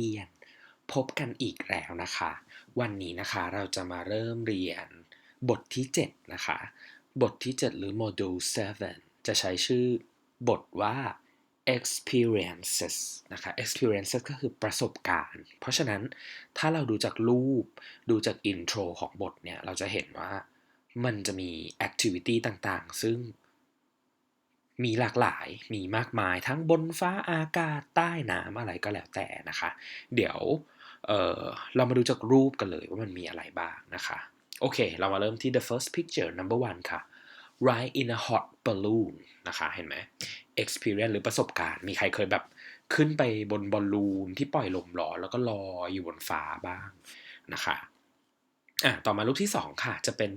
เรียนพบกันอีกแล้วนะคะ วันนี้นะคะเราจะมาเริ่มเรียนบทที่ 7 นะคะ บทที่ 7 หรือ module 7จะใช้ชื่อบทว่า experiences นะคะ experiences ก็คือประสบการณ์ เพราะฉะนั้นถ้าเราดูจากรูป ดูจาก intro ของบทเนี่ย เราจะเห็นว่ามันจะมี activity ต่างๆ ซึ่ง มีหลากหลายมีมากมายทั้งบนฟ้าอากาศใต้น้ำอะไรก็แล้วแต่นะคะ เดี๋ยวเเรามาดูจากรูปกันเลยว่ามันมีอะไรบ้างนะคะโอเค เรามาเริ่มที่ the first picture number one ค่ะ ride in a hot balloon นะคะ เห็นไหม experience หรือประสบการณ์ มีใครเคยแบบขึ้นไปบนบอลลูนที่ปล่อยลมร้อนแล้วก็ลอยอยู่บนฟ้าบ้างนะคะอะต่อมารูปที่ 2 ค่ะ จะเป็น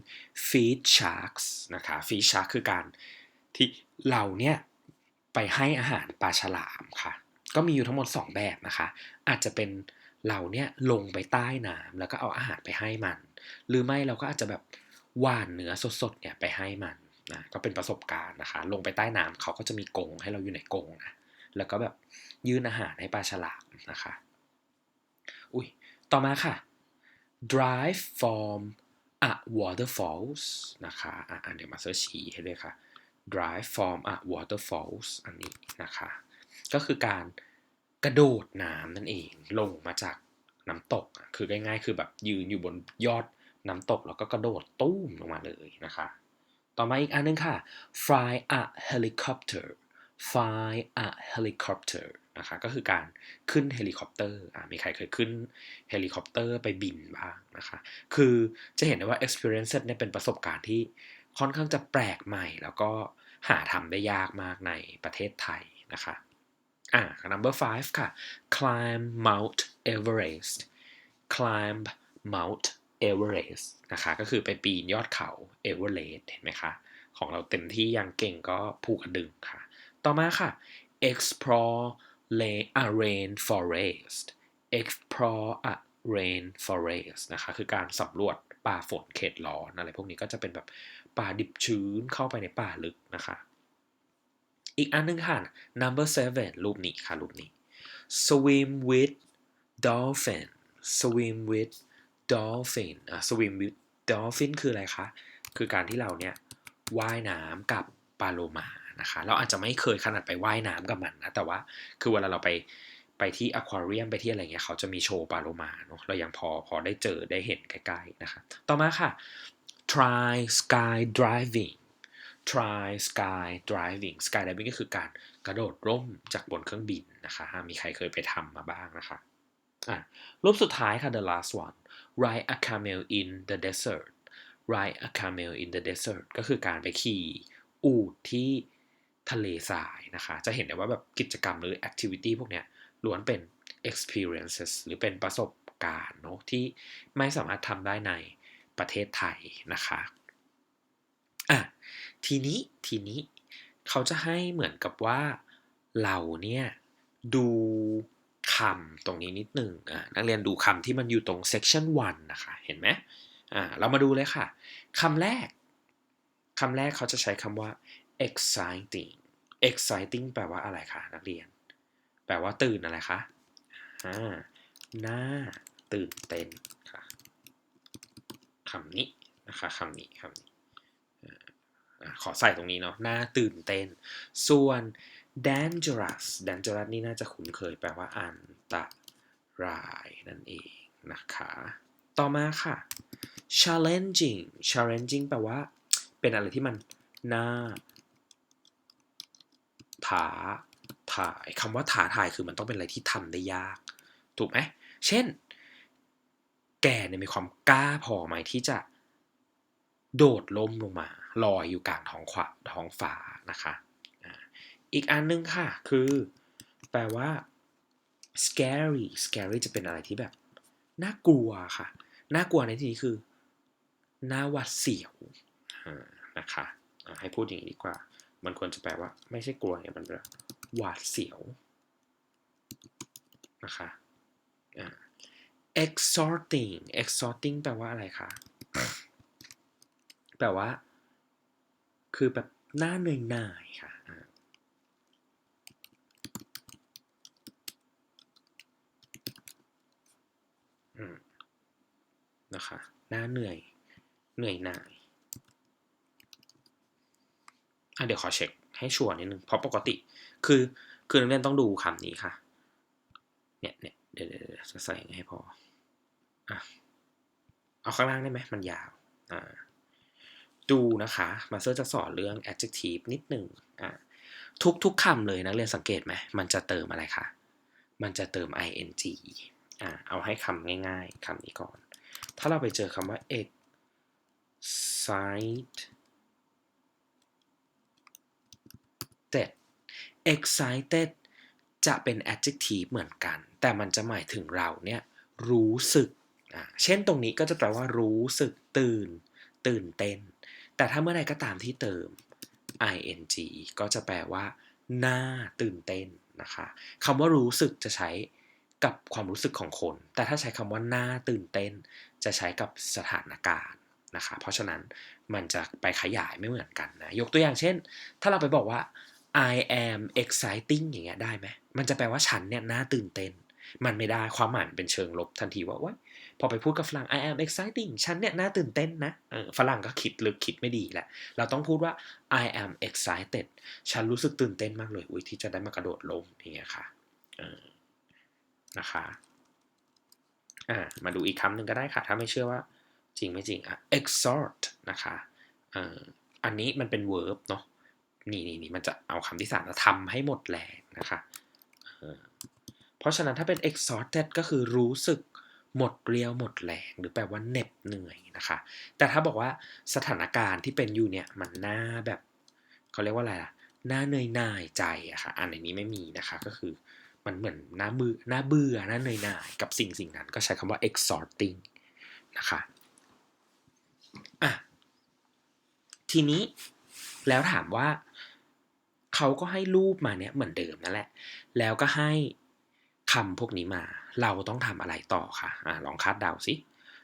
feed sharks นะคะ feed shark คือการ ที่เราเนี่ยไปให้อาหารปลาฉลามค่ะ ก็มีอยู่ทั้งหมด 2 แบบนะคะ อาจจะเป็นเราเนี่ยลงไปใต้น้ำแล้วก็เอาอาหารไปให้มัน หรือไม่เราก็อาจจะแบบว่านเนื้อสดๆเนี่ยไปให้มันนะก็เป็นประสบการณ์นะคะ ลงไปใต้น้ำเขาก็จะมีกรงให้เราอยู่ในกรงนะแล้วก็แบบยื่นอาหารให้ปลาฉลามนะคะ อุ้ยต่อมาค่ะ drive from a waterfalls นะคะอ่านเดี๋ยวมาเสิร์ชีให้ด้วยค่ะ drive from a waterfalls อันนี้นะคะ ก็คือการกระโดดน้ำนั่นเองลงมาจากน้ำตก คือง่ายๆ คือแบบยืนอยู่บนยอดน้ำตกแล้วก็กระโดดตุ้มลงมาเลยนะคะ ต่อมาอีกอันนึงค่ะ fly a helicopter fly a helicopter นะคะก็คือการขึ้นเฮลิคอปเตอร์มีใครเคยขึ้นเฮลิคอปเตอร์ไปบินบ้างนะคะ คือจะเห็นได้ว่า experience เนี่ยเป็นประสบการณ์ที่ ค่อนข้างจะแปลกใหม่ แล้วก็หาทำได้ยากมากในประเทศไทยนะคะอ่า number five ค่ะ climb Mount Everest climb Mount Everest นะคะ ก็คือไปปีนยอดเขาเอเวอเรสต์เห็นไหมคะ ของเราเต็มที่ยังเก่งก็ภูกระดึงค่ะ ต่อมาค่ะ explore a rain forest explore a rain forest นะคะ คือการสำรวจป่าฝนเขตร้อนอะไรพวกนี้ก็จะเป็นแบบ ป่าดิบชื้นเข้าไปในป่าลึกนะคะ อีกอันนึงค่ะ number seven รูปนี้ค่ะรูปนี้ swim with dolphin swim with dolphin อะ swim with dolphin คืออะไรคะ คือการที่เราเนี่ยว่ายน้ำกับปลาโลมานะคะ เราอาจจะไม่เคยขนาดไปว่ายน้ำกับมันนะ แต่ว่าคือเวลาเราไปไปที่อควาเรียมไปที่อะไรเงี้ยเขาจะมีโชว์ปลาโลมาเนาะเรายังพอพอได้เจอได้เห็นใกล้ๆนะคะ ต่อมาค่ะ try sky driving try sky driving skydiving ก็คือการกระโดดร่มจากบนเครื่องบินนะคะมีใครเคยไปทำมาบ้างนะคะอะรูปสุดท้ายค่ะ the last one ride a camel in the desert ride a camel in the desert ก็คือการไปขี่อูฐที่ทะเลทรายนะคะ จะเห็นได้ว่าแบบกิจกรรมหรือ activity พวกเนี้ยล้วนเป็น experiences หรือเป็นประสบการณ์เนาะที่ไม่สามารถทำได้ใน ประเทศไทยนะคะอะทีนี้ทีนี้เขาจะให้เหมือนกับว่าเราเนี่ยดูคำตรงนี้นิดหนึ่งอะนักเรียนดูคำที่มันอยู่ตรง section 1 นะคะ เห็นไหมอ่าเรามาดูเลยค่ะคำแรกคำแรกเขาจะใช้คำว่า exciting exciting แปลว่าอะไรคะนักเรียน แปลว่าตื่นอะไรคะอ่าน่าตื่นเต้น คำนี้นะคะคำนี้คำนี้ขอใส่ตรงนี้เนาะน่าตื่นเต้น ส่วน dangerous dangerous นี่น่าจะคุ้นเคยแปลว่าอันตรายนั่นเองนะคะ ต่อมาค่ะ challenging challenging แปลว่า เป็นอะไรที่มันน่าท้าทายคำว่าท้าทายคือมันต้องเป็นอะไรที่ทำได้ยาก ถูกไหม เช่น แกเนี่ยมีความกล้าพอไหมที่จะโดดล่มลงมาลอยอยู่กลางท้องขวาท้องฟ้านะคะอีกอันนึงค่ะ คือ แปลว่า scary scary จะเป็นอะไรที่แบบ น่ากลัวค่ะ น่ากลัวในที่นี้คือน่าหวาดเสียวนะคะให้พูดอย่างนี้ดีกว่า มันควรจะแปลว่า ไม่ใช่กลัวเนี่ยมันแบบหวาดเสียวนะคะ exhorting exhorting แปลว่าอะไรคะ แปลว่า คือแบบหน้าเหนื่อยหน่ายค่ะ นะคะ หน้าเหนื่อย เหนื่อยหน่าย อะเดี๋ยวขอเช็คให้ชัวร์นิดนึง เพราะปกติ คือ คือนักเรียนต้องดูคำนี้ค่ะ เนี่ยเนี่ย เดี๋ยวจะใส่ให้พออะเอาข้างล่างได้ไหมมันยาวอ่าดูนะคะมาเซอร์จะสอนเรื่อง adjective นิดหนึ่งอ่าทุกทุกคำเลยนักเรียนสังเกตไหมมันจะเติมอะไรคะ มันจะเติม ing อ่าเอาให้คำง่ายๆคำนี้ก่อน ถ้าเราไปเจอคำว่า excite excited excited จะเป็น adjective เหมือนกัน แต่มันจะหมายถึงเราเนี่ยรู้สึก เช่นตรงนี้ก็จะแปลว่ารู้สึกตื่น ตื่นเต้น แต่ถ้าเมื่อใดก็ตามที่เติม ing ก็จะแปลว่าหน่าตื่นเต้นนะคะคำว่ารู้สึกจะใช้กับความรู้สึกของคน แต่ถ้าใช้คำว่าหน่าตื่นเต้น จะใช้กับสถานการณ์นะคะ เพราะฉะนั้นมันจะไปขยายไม่เหมือนกันนะ ยกตัวอย่างเช่น ถ้าเราไปบอกว่า I am exciting อย่างเงี้ยได้ไหมมันจะแปลว่าฉันเนี่ยน่าตื่นเต้น มันไม่ได้ความหมายเป็นเชิงลบทันทีว่าว้ยพอไปพูดกับฝรั่ง I am exciting ฉันเนี่ยน่าตื่นเต้นนะฝรั่งก็คิดลึกคิดไม่ดีแหละ เราต้องพูดว่า I am excited ฉันรู้สึกตื่นเต้นมากเลยอุ้ยที่จะได้มากระโดดลงอย่างเงี้ยค่ะนะคะอ่ามาดูอีกคำหนึ่งก็ได้ค่ะ ถ้าไม่เชื่อว่าจริงไม่จริงอะ exhort นะคะอ่อันนี้มันเป็น verb เนาะ นี่นี่นี่มันจะเอาคำที่สามมาทำให้หมดแรงนะคะเพราะฉะนั้นถ้าเป็น exhausted ก็คือรู้สึกหมดเรียวหมดแรงหรือแปลว่าเหน็บเหนื่อยนะคะ แต่ถ้าบอกว่าสถานการณ์ที่เป็นอยู่เนี่ยมันน่าแบบเขาเรียกว่าอะไรล่ะน่าเหนื่อยหน่ายใจอะค่ะอันนี้ไม่มีนะคะก็คือมันเหมือนน่าเบื่อน่าเบื่อน่าเหนื่อยหน่ายกับสิ่งสิ่งนั้น ก็ใช้คำว่า exhausting นะคะอะทีนี้ แล้วถามว่าเขาก็ให้รูปมาเนี่ยเหมือนเดิมนั่นแหละ แล้วก็ให้คำพวกนี้มา เราต้องทำอะไรต่อคะอะลองคาดเดาสิ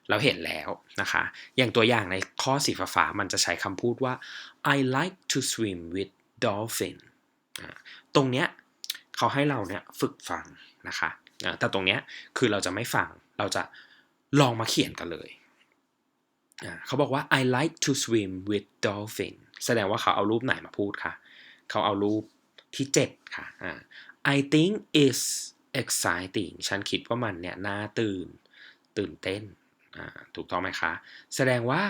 เราเห็นแล้วนะคะ อย่างตัวอย่างในข้อสีฟ้าๆมันจะใช้คำพูดว่า I like to swim with dolphin ตรงเนี้ยเขาให้เราเนี่ยฝึกฟังนะคะ แต่ตรงเนี้ยคือเราจะไม่ฟัง เราจะลองมาเขียนกันเลย เขาบอกว่า I like to swim with dolphin แสดงว่าเขาเอารูปไหนมาพูดคะเขาเอารูปที่ 7 ค่ะอ่า I think is exciting ฉันคิดว่ามันเนี่ยน่าตื่น ตื่นเต้นอ่าถูกต้องไหมคะ แสดงว่า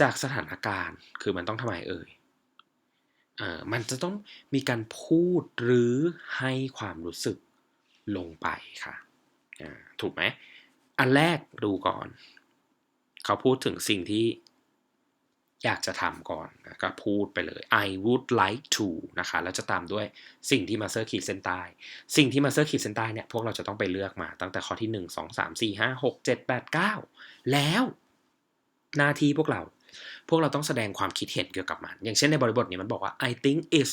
จากสถานการณ์คือมันต้องทำไมเอ่ยอ่ามันจะต้องมีการพูดหรือให้ความรู้สึกลงไปค่ะอ่าถูกไหมอันแรกดูก่อน เขาพูดถึงสิ่งที่ อยากจะทำก่อนก็พูดไปเลย I would like to นะคะแล้วจะตามด้วยสิ่งที่มาเซอร์ขีดเส้นใต้ สิ่งที่มาเซอร์ขีดเส้นใต้เนี่ยพวกเราจะต้องไปเลือกมาตั้งแต่ข้อที่ 1 2 3 4 5 6 7 8 9 แล้วหน้าที่พวกเรา พวกเราต้องแสดงความคิดเห็นเกี่ยวกับมัน อย่างเช่นในบริบทนี้มันบอกว่า I think is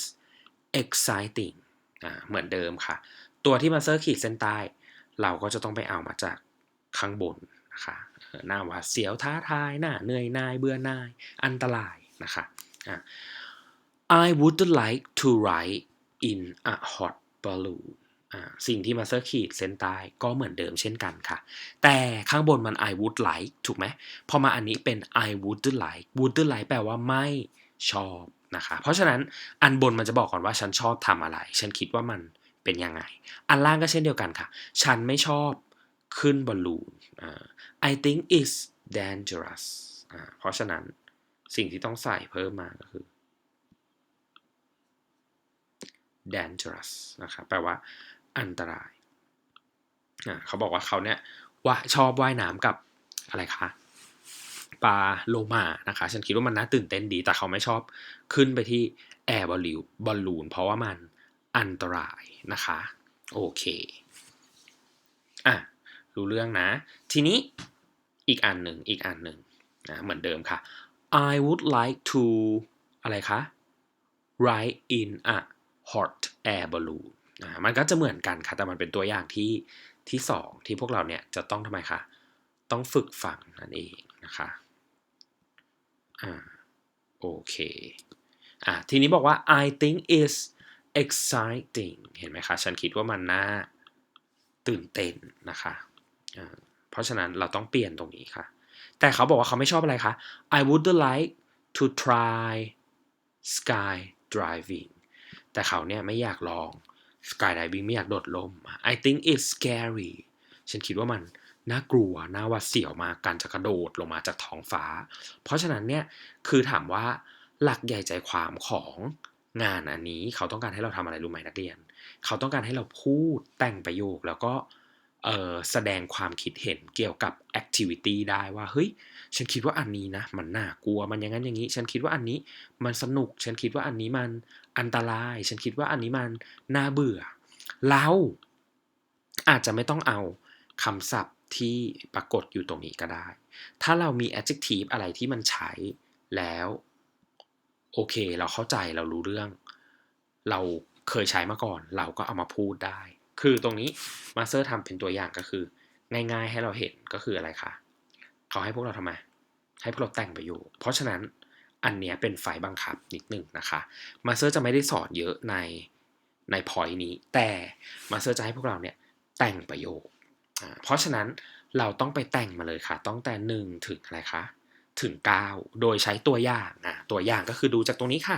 exciting อ่าเหมือนเดิมค่ะ ตัวที่มาเซอร์ขีดเส้นใต้ เราก็จะต้องไปเอามาจากข้างบนนะคะ หน้าหวาดเสียวท้าทายหน้าเหนื่อยนายเบื่อนาย อันตรายนะคะ I would like to ride in a hot balloon สิ่งที่มาเซอร์ขีดเส้นใต้ก็เหมือนเดิมเช่นกันค่ะ แต่ข้างบนมัน I would like ถูกไหมพอมาอันนี้เป็น I would like would like แปลว่าไม่ชอบนะคะ เพราะฉะนั้นอันบนมันจะบอกก่อนว่าฉันชอบทำอะไร ฉันคิดว่ามันเป็นยังไง อันล่างก็เช่นเดียวกันค่ะ ฉันไม่ชอบ ขึ้นบอลลูน I think is dangerous เพราะฉะนั้นสิ่งที่ต้องใส่เพิ่มมาก็คือ dangerous นะครับแปลว่าอันตราย เขาบอกว่าเขาเนี่ยว่าชอบว่ายน้ำกับอะไรคะปลาโลมานะคะ ฉันคิดว่ามันน่าตื่นเต้นดี แต่เขาไม่ชอบขึ้นไปที่แอร์บอลลูนบอลลูน เพราะว่ามันอันตรายนะคะ โอเค อะ รู้เรื่องนะ ทีนี้อีกอันหนึ่งอีกอันหนึ่งนะเหมือนเดิมค่ะ I would like to อะไรคะ ride in a hot air balloon นะมันก็จะเหมือนกันค่ะ แต่มันเป็นตัวอย่างที่ที่สองที่พวกเราเนี่ยจะต้องทำไมคะ ต้องฝึกฟังนั่นเองนะคะอ่าโอเคอะทีนี้บอกว่า I think is exciting เห็นไหมคะ ฉันคิดว่ามันน่าตื่นเต้นนะคะ เพราะฉะนั้นเราต้องเปลี่ยนตรงนี้ค่ะ แต่เขาบอกว่าเขาไม่ชอบอะไรคะ I would like to try sky driving แต่เขาเนี่ยไม่อยากลอง skydiving ไม่อยากโดดล่ม I think it's scary ฉันคิดว่ามันน่ากลัว น่าหวาดเสียวมากการจะกระโดดลงมาจากท้องฟ้า เพราะฉะนั้นเนี่ย คือถามว่าหลักใหญ่ใจความของงานอันนี้เขาต้องการให้เราทำอะไรรู้ไหมนักเรียน เขาต้องการให้เราพูดแต่งประโยคแล้วก็ แสดงความคิดเห็นเกี่ยวกับ activity ได้ว่าเฮ้ยฉันคิดว่าอันนี้นะ มันน่ากลัวมันอย่างนั้นอย่างนี้ ฉันคิดว่าอันนี้มันสนุก ฉันคิดว่าอันนี้มันอันตราย ฉันคิดว่าอันนี้มันน่าเบื่อ เราอาจจะไม่ต้องเอาคำศัพท์ที่ปรากฏอยู่ตรงนี้ก็ได้ ถ้าเรามี adjective อะไรที่มันใช้แล้ว โอเค เราเข้าใจเรารู้เรื่อง เราเคยใช้มาก่อน เราก็เอามาพูดได้ คือตรงนี้มาสเตอร์ทำเป็นตัวอย่างก็คือ ง่ายๆให้เราเห็นก็คืออะไรคะเขาให้พวกเราทำไมให้พวกเราแต่งประโยคเพราะฉะนั้นอันเนี้ยเป็นไฟบังคับนิดหนึ่งนะคะมาสเตอร์จะไม่ได้สอนเยอะในในพอยนี้ แต่มาสเตอร์จะให้พวกเราเนี่ยแต่งประโยคเพราะฉะนั้นเราต้องไปแต่งมาเลยค่ะ ต้องแต่หนึ่งถึงอะไรคะถึง 9 โดยใช้ตัวอย่างอะตัวอย่างก็คือดูจากตรงนี้ค่ะ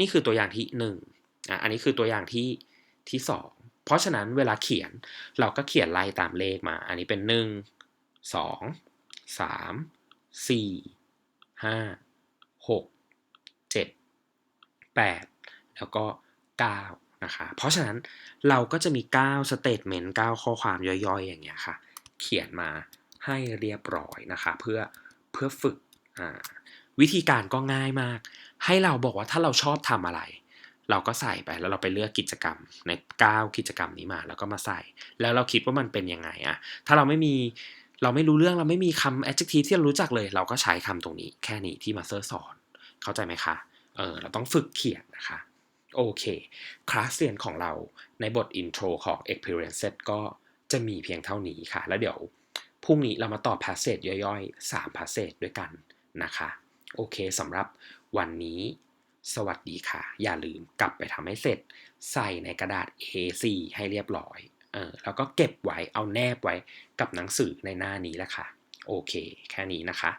นี่คือตัวอย่างที่1อะอันนี้คือตัวอย่างที่ที่2 เพราะฉะนั้นเวลาเขียนเราก็เขียนไล่ตามเลขมา อันนี้เป็น 1 2 3 4 5 6 7 8 แล้วก็ 9 นะคะ เพราะฉะนั้นเราก็จะมี9สเตทเมนต์9ข้อความย่อยๆ อย่างเงี้ยค่ะ เขียนมาให้เรียบร้อยนะคะ เพื่อเพื่อฝึกวิธีการก็ง่ายมาก ให้เราบอกว่าถ้าเราชอบทำอะไร เราก็ใส่ไปแล้วเราไปเลือกกิจกรรมใน 9 กิจกรรมนี้มา แล้วก็มาใส่ แล้วเราคิดว่ามันเป็นยังไงอะถ้าเราไม่มีเราไม่รู้เรื่องเราไม่มีคำ adjective ที่เรารู้จักเลย เราก็ใช้คำตรงนี้แค่นี้ที่มาเซอร์สอน เข้าใจไหมคะเออเราต้องฝึกเขียนนะคะโอเคคลาสเรียนของเราในบท intro ของ experience set ก็จะมีเพียงเท่านี้ค่ะ แล้วเดี๋ยวพรุ่งนี้เรามาต่อ passage ย่อยๆ 3 passage ด้วยกันนะคะ โอเคสำหรับวันนี้ สวัสดีค่ะ อย่าลืมกลับไปทำให้เสร็จ ใส่ในกระดาษ A4 ให้เรียบร้อย เออ แล้วก็เก็บไว้ เอาแนบไว้กับหนังสือในหน้านี้แหละค่ะ โอเค แค่นี้นะคะ